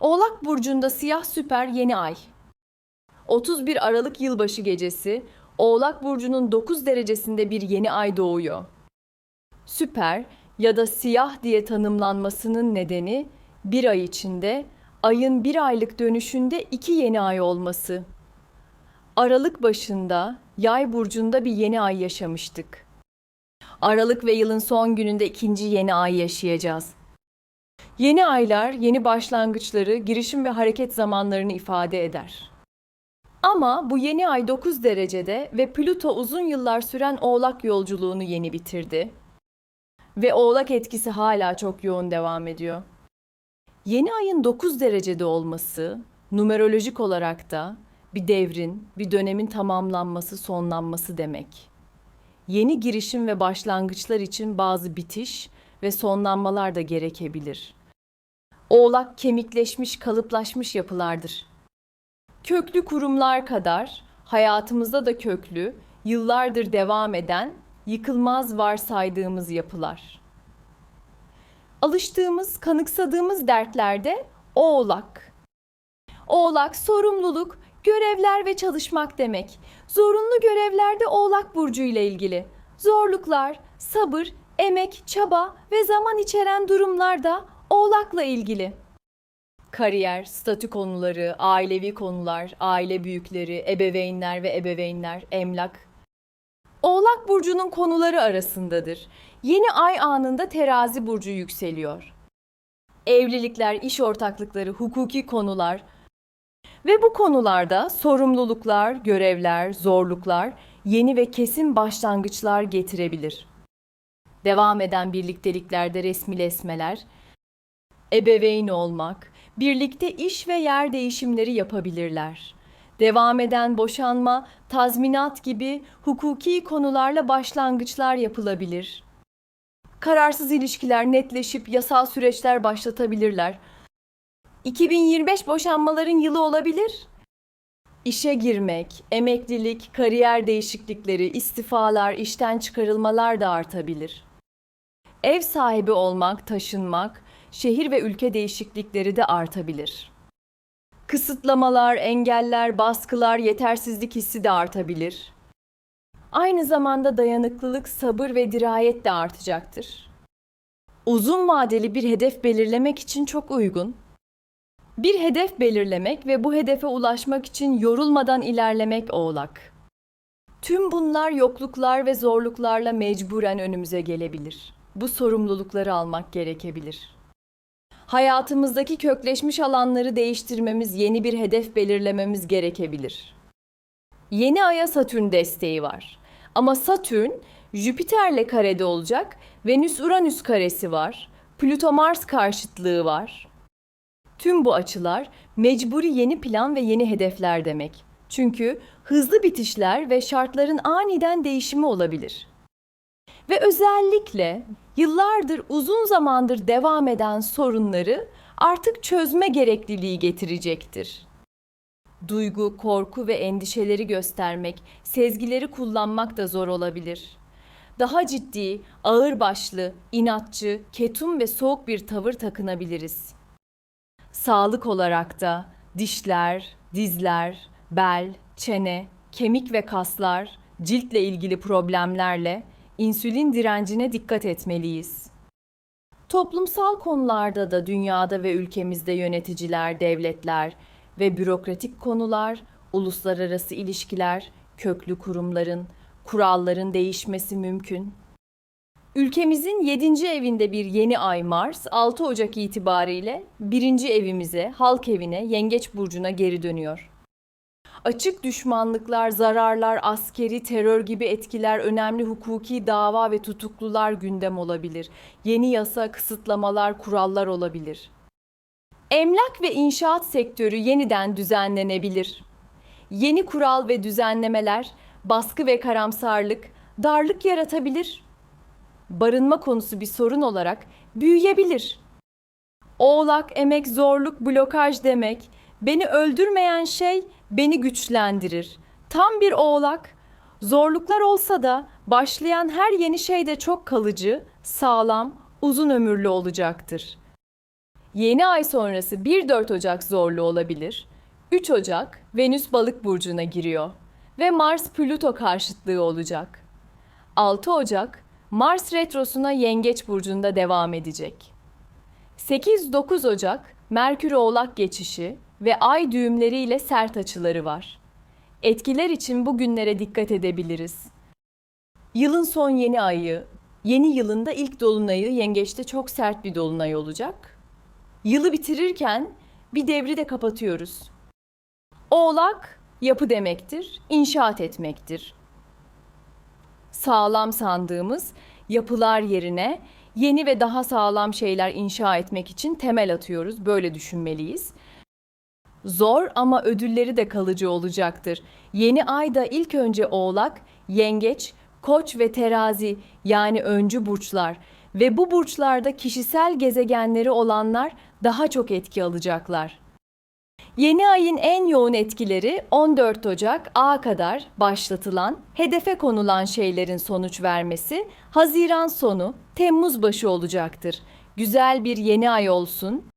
Oğlak burcunda siyah süper yeni ay. 31 Aralık yılbaşı gecesi Oğlak burcunun 9 derecesinde bir yeni ay doğuyor. Süper ya da siyah diye tanımlanmasının nedeni bir ay içinde ayın bir aylık dönüşünde iki yeni ay olması. Aralık başında Yay burcunda bir yeni ay yaşamıştık. Aralık ve yılın son gününde ikinci yeni ay yaşayacağız. Yeni aylar, yeni başlangıçları, girişim ve hareket zamanlarını ifade eder. Ama bu yeni ay 9 derecede ve Plüto uzun yıllar süren Oğlak yolculuğunu yeni bitirdi. Ve Oğlak etkisi hala çok yoğun devam ediyor. Yeni ayın 9 derecede olması, numerolojik olarak da bir devrin, bir dönemin tamamlanması, sonlanması demek. Yeni girişim ve başlangıçlar için bazı bitiş ve sonlanmalar da gerekebilir. Oğlak kemikleşmiş, kalıplaşmış yapılardır. Köklü kurumlar kadar hayatımızda da köklü, yıllardır devam eden, yıkılmaz varsaydığımız yapılar. Alıştığımız, kanıksadığımız dertlerde oğlak. Oğlak sorumluluk, görevler ve çalışmak demek. Zorunlu görevlerde Oğlak burcu ile ilgili. Zorluklar, sabır, emek, çaba ve zaman içeren durumlar da Oğlak'la ilgili. Kariyer, statü konuları, ailevi konular, aile büyükleri, ebeveynler ve ebeveynler, emlak. Oğlak burcunun konuları arasındadır. Yeni ay anında terazi burcu yükseliyor. Evlilikler, iş ortaklıkları, hukuki konular, ve bu konularda sorumluluklar, görevler, zorluklar, yeni ve kesin başlangıçlar getirebilir. Devam eden birlikteliklerde resmileşmeler, ebeveyn olmak, birlikte iş ve yer değişimleri yapabilirler. Devam eden boşanma, tazminat gibi hukuki konularla başlangıçlar yapılabilir. Kararsız ilişkiler netleşip yasal süreçler başlatabilirler. 2025 boşanmaların yılı olabilir. İşe girmek, emeklilik, kariyer değişiklikleri, istifalar, işten çıkarılmalar da artabilir. Ev sahibi olmak, taşınmak, şehir ve ülke değişiklikleri de artabilir. Kısıtlamalar, engeller, baskılar, yetersizlik hissi de artabilir. Aynı zamanda dayanıklılık, sabır ve dirayet de artacaktır. Uzun vadeli bir hedef belirlemek için çok uygun. Bir hedef belirlemek ve bu hedefe ulaşmak için yorulmadan ilerlemek oğlak. Tüm bunlar yokluklar ve zorluklarla mecburen önümüze gelebilir. Bu sorumlulukları almak gerekebilir. Hayatımızdaki kökleşmiş alanları değiştirmemiz, yeni bir hedef belirlememiz gerekebilir. Yeni aya Satürn desteği var. Ama Satürn Jüpiter'le karede olacak, Venüs-Uranüs karesi var, Plüto-Mars karşıtlığı var. Tüm bu açılar mecburi yeni plan ve yeni hedefler demek. Çünkü hızlı bitişler ve şartların aniden değişimi olabilir. Ve özellikle yıllardır uzun zamandır devam eden sorunları artık çözme gerekliliği getirecektir. Duygu, korku ve endişeleri göstermek, sezgileri kullanmak da zor olabilir. Daha ciddi, ağırbaşlı, inatçı, ketum ve soğuk bir tavır takınabiliriz. Sağlık olarak da dişler, dizler, bel, çene, kemik ve kaslar, ciltle ilgili problemlerle insülin direncine dikkat etmeliyiz. Toplumsal konularda da dünyada ve ülkemizde yöneticiler, devletler ve bürokratik konular, uluslararası ilişkiler, köklü kurumların, kuralların değişmesi mümkün. Ülkemizin 7. evinde bir yeni ay Mars 6 Ocak itibariyle 1. evimize, halk evine, Yengeç burcuna geri dönüyor. Açık düşmanlıklar, zararlar, askeri terör gibi etkiler, önemli hukuki dava ve tutuklular gündem olabilir. Yeni yasa, kısıtlamalar, kurallar olabilir. Emlak ve inşaat sektörü yeniden düzenlenebilir. Yeni kural ve düzenlemeler, baskı ve karamsarlık, darlık yaratabilir. Barınma konusu bir sorun olarak büyüyebilir. Oğlak, emek, zorluk, blokaj demek. Beni öldürmeyen şey beni güçlendirir. Tam bir oğlak. Zorluklar olsa da başlayan her yeni şey de çok kalıcı, sağlam, uzun ömürlü olacaktır. Yeni ay sonrası 1-4 Ocak zorlu olabilir. 3 Ocak Venüs balık burcuna giriyor ve Mars Plüto karşıtlığı olacak. 6 Ocak Mars retrosuna Yengeç burcunda devam edecek. 8-9 Ocak Merkür Oğlak geçişi ve ay düğümleriyle sert açıları var. Etkiler için bu günlere dikkat edebiliriz. Yılın son yeni ayı, yeni yılında ilk dolunayı Yengeç'te çok sert bir dolunay olacak. Yılı bitirirken bir devri de kapatıyoruz. Oğlak yapı demektir, inşaat etmektir. Sağlam sandığımız yapılar yerine yeni ve daha sağlam şeyler inşa etmek için temel atıyoruz. Böyle düşünmeliyiz. Zor ama ödülleri de kalıcı olacaktır. Yeni ayda ilk önce Oğlak, Yengeç, Koç ve Terazi yani öncü burçlar ve bu burçlarda kişisel gezegenleri olanlar daha çok etki alacaklar. Yeni ayın en yoğun etkileri 14 Ocak A kadar başlatılan, hedefe konulan şeylerin sonuç vermesi Haziran sonu, Temmuz başı olacaktır. Güzel bir yeni ay olsun.